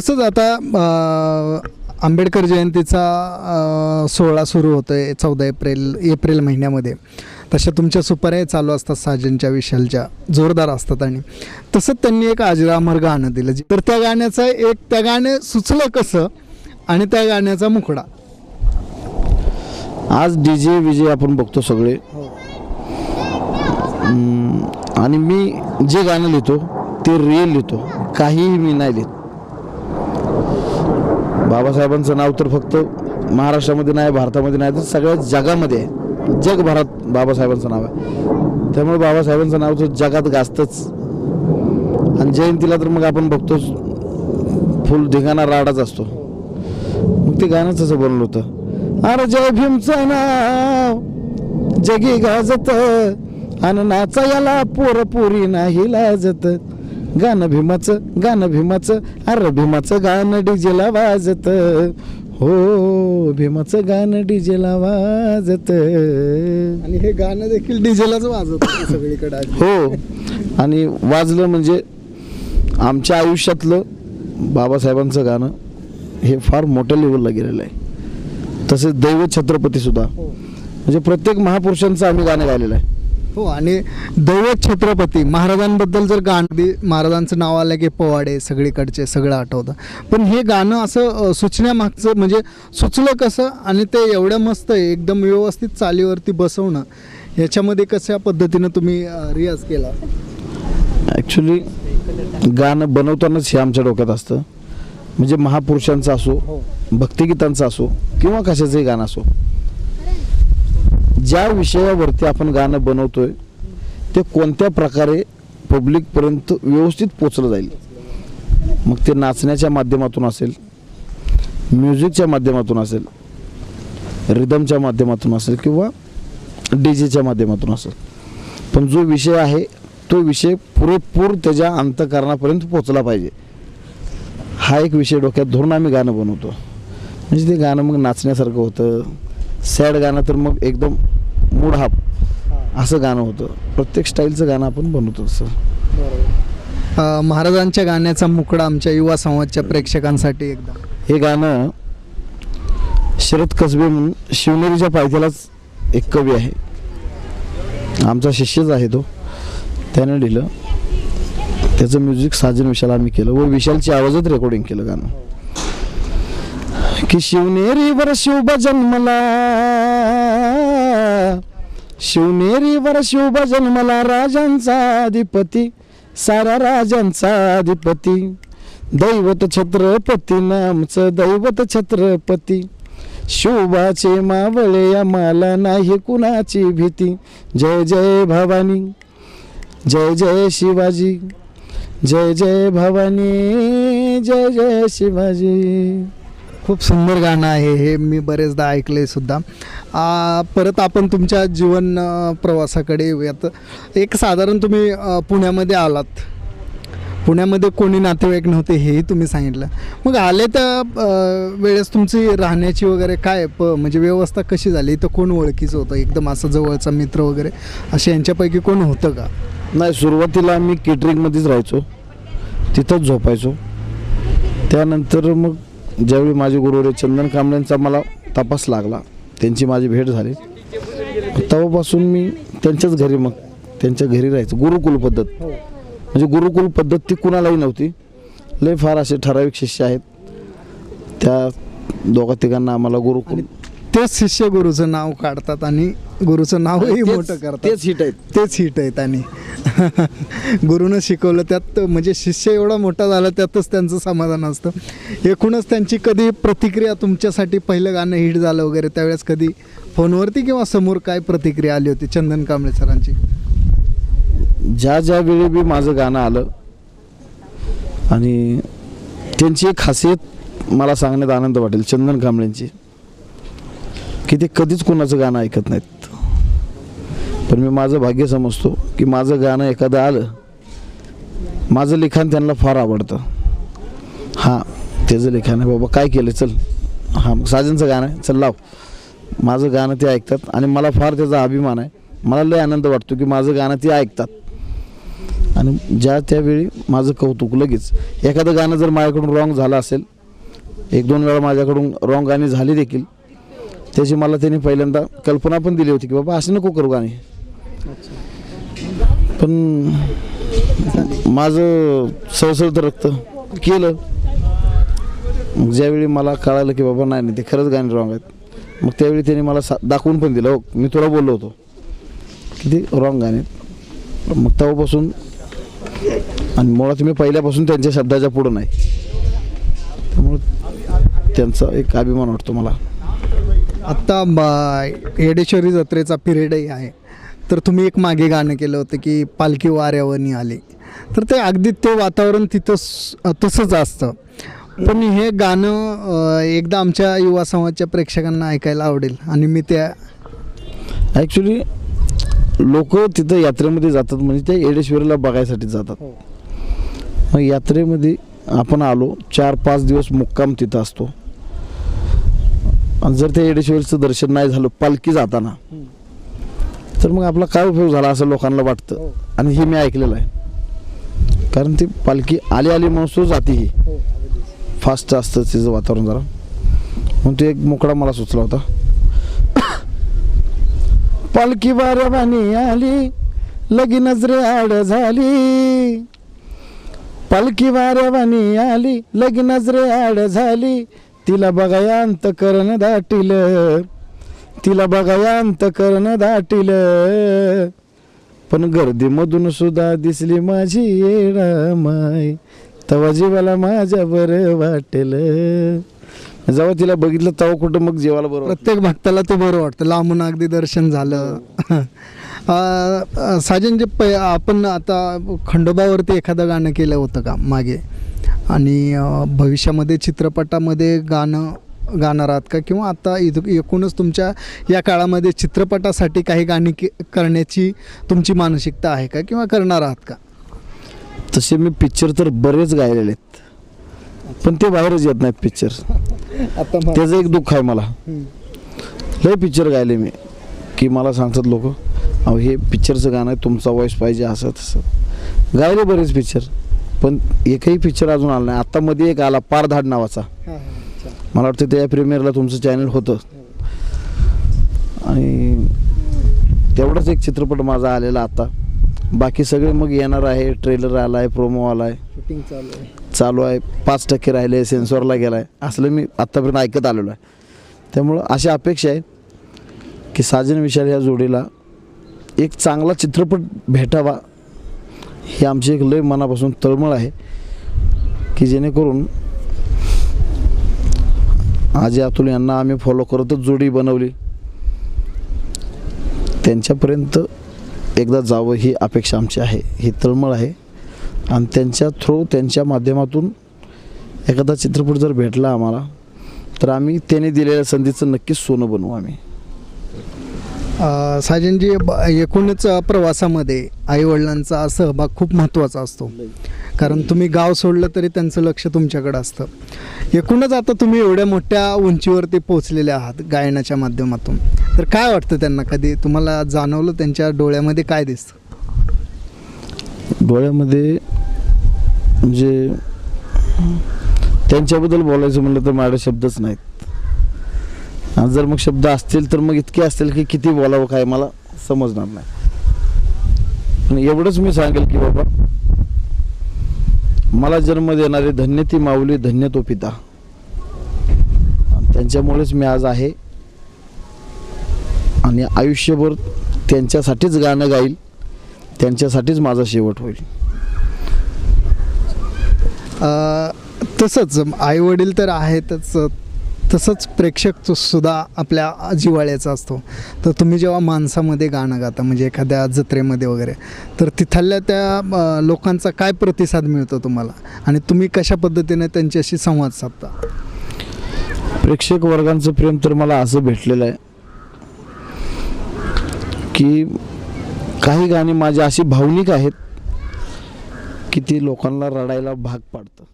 तसंच आता आंबेडकर जयंतीचा सोहळा सुरू होतो आहे चौदा एप्रिल एप्रिल महिन्यामध्ये. तशा तुमच्या सुपाऱ्या चालू असतात साजनच्या विशालच्या जोरदार असतात आणि. तसंच त्यांनी एक आजरामर गाणं दिलं. तर त्या गाण्याचं एक त्या गाणं सुचलं कसं? आणि त्या गाण्याचा मुखडा. आज डी जे विजे आपण बघतो सगळे. हम्म, आणि मी जे गाणं लिहितो ते रिअल लिहितो. काहीही मी नाही लिहित. बाबासाहेबांचं नाव तर फक्त महाराष्ट्रामध्ये नाही भारतामध्ये नाही तर सगळ्या जगामध्ये आहे. जगभरात बाबासाहेबांचं नाव आहे. त्यामुळे बाबासाहेबांचं नाव तर जगात गाजतंच. आणि जयंतीला तर मग आपण बघतोच फुल धिंगाणा राडाच असतो. मग ते गाणंच असं बनलं होतं. अरे जय भीमचं नाव जगी गाजत. अन नाचायला याला पोरपोरी नाही लाजत. गाणं भीमाचं गाणं भीमाचं अरे भीमाचं गाणं डीजेला वाजत. हो भीमाचं गाणं डीजेला वाजत. आणि हे गाणं देखील डिझेलच वाजवत होतं सगळीकडे. हो आणि वाजलं म्हणजे आमच्या आयुष्यातलं बाबासाहेबांचं गाणं हे फार मोठ्या लेवलला गेलेलं आहे. तसेच दैव छत्रपती सुद्धा म्हणजे प्रत्येक महापुरुषांचं आम्ही गाणं गायलेलं आहे. हो आणि दैवत छत्रपती महाराजांबद्दल जर गाणं महाराजांचं नाव आलं की पोवाडे सगळीकडचे सगळं आठवतं. पण हे गाणं असं सुचण्यामागचं म्हणजे सुचलं कसं आणि ते एवढं मस्त आहे एकदम व्यवस्थित चालीवरती बसवणं याच्यामध्ये कशा पद्धतीनं तुम्ही रियाज केला? ॲक्च्युली गाणं बनवतानाच हे आमच्या डोक्यात असतं. म्हणजे महापुरुषांचं असो भक्तिगीतांचं असो किंवा कशाचंही गाणं असो. ज्या विषयावरती आपण गाणं बनवतोय ते कोणत्या प्रकारे पब्लिकपर्यंत व्यवस्थित पोचलं जाईल? मग ते नाचण्याच्या माध्यमातून असेल म्युझिकच्या माध्यमातून असेल रिदमच्या माध्यमातून असेल किंवा डी जेच्या माध्यमातून असेल. पण जो विषय आहे तो विषय पुरेपूर त्याच्या अंतकरणापर्यंत पोचला पाहिजे. हा एक विषय डोक्यात धरून आम्ही गाणं बनवतो. म्हणजे ते गाणं मग नाचण्यासारखं होतं. सॅड गाणं तर मग एकदम मूड हाप असं गाणं होतं. प्रत्येक स्टाईलचं गाणं आपण बनवतो अ, महाराजांच्या गाण्याचा मुकडा आमच्या युवा संवादच्या प्रेक्षकांसाठी एकदा. हे गाणं शरद कसबे म्हणून शिवनेरीच्या पायथ्यालाच एक कवी आहे. आमचा शिष्यच आहे तो. त्याने लिहिलं. त्याचं म्युझिक साजन विशाल आम्ही केलं. व विशालची आवाजच रेकॉर्डिंग केलं गाणं. की शिवनेरीवर शिवबा जन्मला शिवनेरीवर शिवबा जन्मला राजांचा अधिपती सारा राजांचा अधिपती. दैवत छत्रपती नामचं दैवत छत्रपती. शिवबाचे मावळे आम्हाला नाही कुणाची भीती. जय जय भवानी जय जय शिवाजी जय जय भवानी जय जय शिवाजी. खूप सुंदर गाणं आहे हे मी बरेचदा ऐकले सुद्धा. परत आपण तुमच्या जीवन प्रवासाकडे येऊयात. एक साधारण तुम्ही पुण्यामध्ये आलात. पुण्यामध्ये कोणी नातेवाईक नव्हते हेही तुम्ही सांगितलं. मग आले तर वेळेस तुमची राहण्याची वगैरे काय प म्हणजे व्यवस्था कशी झाली? इथं कोण ओळखीचं होतं? एकदम असं जवळचा मित्र वगैरे असे यांच्यापैकी कोण होतं का? नाही सुरुवातीला मी केटरिंगमध्येच राहायचो. तिथंच झोपायचो. त्यानंतर मग ज्यावेळी माझे गुरुवारी चंदन कांबळेंचा मला तपास लागला त्यांची माझी भेट झाली. तेव्हापासून मी त्यांच्याच घरी मग त्यांच्या घरी राहायचं. गुरुकुल पद्धत. म्हणजे गुरुकुल पद्धत ती कुणालाही नव्हती. लय फार असे ठराविक शिष्य आहेत. त्या दोघा तिघांना आम्हाला गुरुकुल तेच शिष्य गुरुचं नाव काढतात आणि गुरुचं नावही तेच- मोठं करतात. तेच हिट आहेत. तेच हिट आहेत आणि गुरुनं शिकवलं त्यात म्हणजे शिष्य एवढा मोठा झाला त्यातच त्यांचं समाधान असतं. एकूणच त्यांची कधी प्रतिक्रिया तुमच्यासाठी पहिलं गाणं हिट झालं वगैरे त्यावेळेस कधी फोनवरती किंवा समोर काय प्रतिक्रिया आली होती चंदन कांबळे सरांची? ज्या ज्या वेळी बी माझं गाणं आलं आणि त्यांची एक खासियत मला सांगण्यात आनंद वाटेल चंदन कांबळेंची. की ते कधीच कोणाचं गाणं ऐकत नाहीत. पण मी माझं भाग्य समजतो की माझं गाणं एखादं आलं माझं लिखाण त्यांना फार आवडतं. हां त्याचं लिखाण आहे. बाबा काय केलं? चल. हां मग साजनचं गाणं आहे. चल लाव. माझं गाणं ते ऐकतात आणि मला फार त्याचा अभिमान आहे. मला लय आनंद वाटतो की माझं गाणं ते ऐकतात. आणि ज्या त्यावेळी माझं कौतुक लगेच. एखादं गाणं जर माझ्याकडून रॉंग झालं असेल एक दोन वेळा माझ्याकडून रॉंग गाणी झाली देखील त्याची मला त्यांनी पहिल्यांदा कल्पना पण दिली होती की बाबा असं नको करू गाणी. पण माझं सळसळत रक्त केलं. मग ज्यावेळी मला कळालं की बाबा नाही नाही ते खरंच गाणी रॉंग आहेत. मग त्यावेळी त्यांनी मला सा दाखवून पण दिलं. हो मी तुला बोललो होतो की ते रॉंग गाणे. आहेत. मग तेव्हापासून आणि मुळात मी पहिल्यापासून त्यांच्या शब्दाच्या पुढं नाही. त्यामुळं त्यांचा एक अभिमान वाटतो मला. आत्ता येडेश्वरी जत्रेचा पिरियडही आहे. तर तुम्ही एक मागे गाणं केलं होतं की पालखी वाऱ्यावरनी आली. तर ते अगदी ते वातावरण तिथं तसंच असतं. पण हे गाणं एकदा आमच्या युवा समाजच्या प्रेक्षकांना ऐकायला आवडेल आणि मी त्या ॲक्च्युली लोक तिथं यात्रेमध्ये जातात म्हणजे त्या येडेश्वरीला बघायसाठी जातात. मग यात्रेमध्ये आपण आलो चार पाच दिवस मुक्काम तिथं असतो. आणि जर त्या येडेश्वरीचं दर्शन नाही झालं पालखी जाताना तर मग आपला काय उपयोग झाला असं लोकांना वाटतं? आणि हे मी ऐकलेलं आहे. कारण ती पालखी आली आली म्हणून जाते ही. फास्ट असतं तिचं वातावरण जरा. म्हणून तो एक मोकळा मला सुचला होता. पालखी वाऱ्यावानी आली लगी नजरे आड झाली. पालखी वाऱ्यावानी आली लगी नजरे आड झाली. तिला बघाया अंत करण दाटील. तिला बघाया अंत करण दाटील. पण गर्दीमधून सुद्धा दिसली माझी येडा माय तवा जीवाला माझ्या बरं वाटेल जेव्हा तिला बघितलं तेव्हा कुठं मग जीवाला बरं प्रत्येक भक्ताला ते बरं वाटतं. लांबून अगदी दर्शन झालं. साजन जे प आपण आता खंडोबावरती एखादं गाणं केलं होतं का मागे? आणि भविष्यामध्ये चित्रपटामध्ये गाणं गाणार आहात का? किंवा आता इथं एकूणच तुमच्या या काळामध्ये चित्रपटासाठी काही गाणी के करण्याची तुमची मानसिकता आहे का? किंवा करणार आहात का? तसे मी पिक्चर तर बरेच गायलेले आहेत. पण ते बाहेरच येत नाहीत पिक्चर आता त्याचं एक दुःख आहे मला. लय पिक्चर गायले मी. की मला सांगतात लोक अहो हे पिक्चरचं गाणं आहे तुमचा वॉइस पाहिजे असं तसं. गायले बरेच पिक्चर पण एकही पिक्चर अजून आला नाही. आत्ता मध्ये एक आला पारधाड नावाचा. मला वाटतं त्या प्रीमियरला तुमचं चॅनल होतं. आणि तेवढाच एक चित्रपट माझा आलेला आता. बाकी सगळे मग येणार आहे ट्रेलर आला आहे प्रोमो आला आहे शूटिंग चालू आहे. चालू आहे. पाच टक्के राहिले सेन्सॉरला गेला आहे असलं मी आत्तापर्यंत ऐकत आलेलो आहे. त्यामुळं अशी अपेक्षा आहे की साजन विशाल या जोडीला एक चांगला चित्रपट भेटावा ही आमची एक लय मनापासून तळमळ आहे की जेणेकरून आजी अतुल यांना आम्ही फॉलो करतच जोडी बनवली. त्यांच्यापर्यंत एकदा जावं ही अपेक्षा आमची आहे. ही तळमळ आहे. आणि त्यांच्या थ्रू त्यांच्या माध्यमातून एखादा चित्रपट जर भेटला आम्हाला तर आम्ही त्याने दिलेल्या संधीचं नक्कीच सोनं बनवू आम्ही. साजनजी ब- एकूणच प्रवासामध्ये आईवडिलांचा सहभाग खूप महत्त्वाचा असतो. कारण तुम्ही गाव सोडलं तरी त्यांचं लक्ष तुमच्याकडे असतं. एकूणच आता तुम्ही एवढ्या मोठ्या उंचीवरती पोहोचलेले आहात गायनाच्या माध्यमातून. तर काय वाटतं त्यांना? कधी तुम्हाला जाणवलं? त्यांच्या डोळ्यामध्ये काय दिसतं? डोळ्यामध्ये म्हणजे त्यांच्याबद्दल बोलायचं म्हणलं तर माझ्या शब्दच नाहीत. जर मग शब्द असतील तर मग इतके असतील की किती बोलावं काय मला समजणार नाही. एवढंच मी सांगेल की बाबा मला जन्म देणारे धन्य ती माऊली धन्य तो पिता. त्यांच्यामुळेच मी आज आहे. आणि आयुष्यभर त्यांच्यासाठीच गाणं गाईल त्यांच्यासाठीच माझा शेवट होईल. तसंच तसंच आईवडील तर आहेतच. तसंच प्रेक्षक तो सुद्धा आपल्या जिवाळ्याचा असतो. तर तुम्ही जेव्हा माणसामध्ये गाणं गाता म्हणजे एखाद्या जत्रेमध्ये वगैरे तर तिथल्या त्या लोकांचा काय प्रतिसाद मिळतो तुम्हाला? आणि तुम्ही कशा पद्धतीने त्यांच्याशी संवाद साधता? प्रेक्षक वर्गांचं प्रेम तर मला असं भेटलेलं आहे की काही गाणी माझी अशी भावनिक आहेत की ती लोकांना रडायला भाग पाडतं.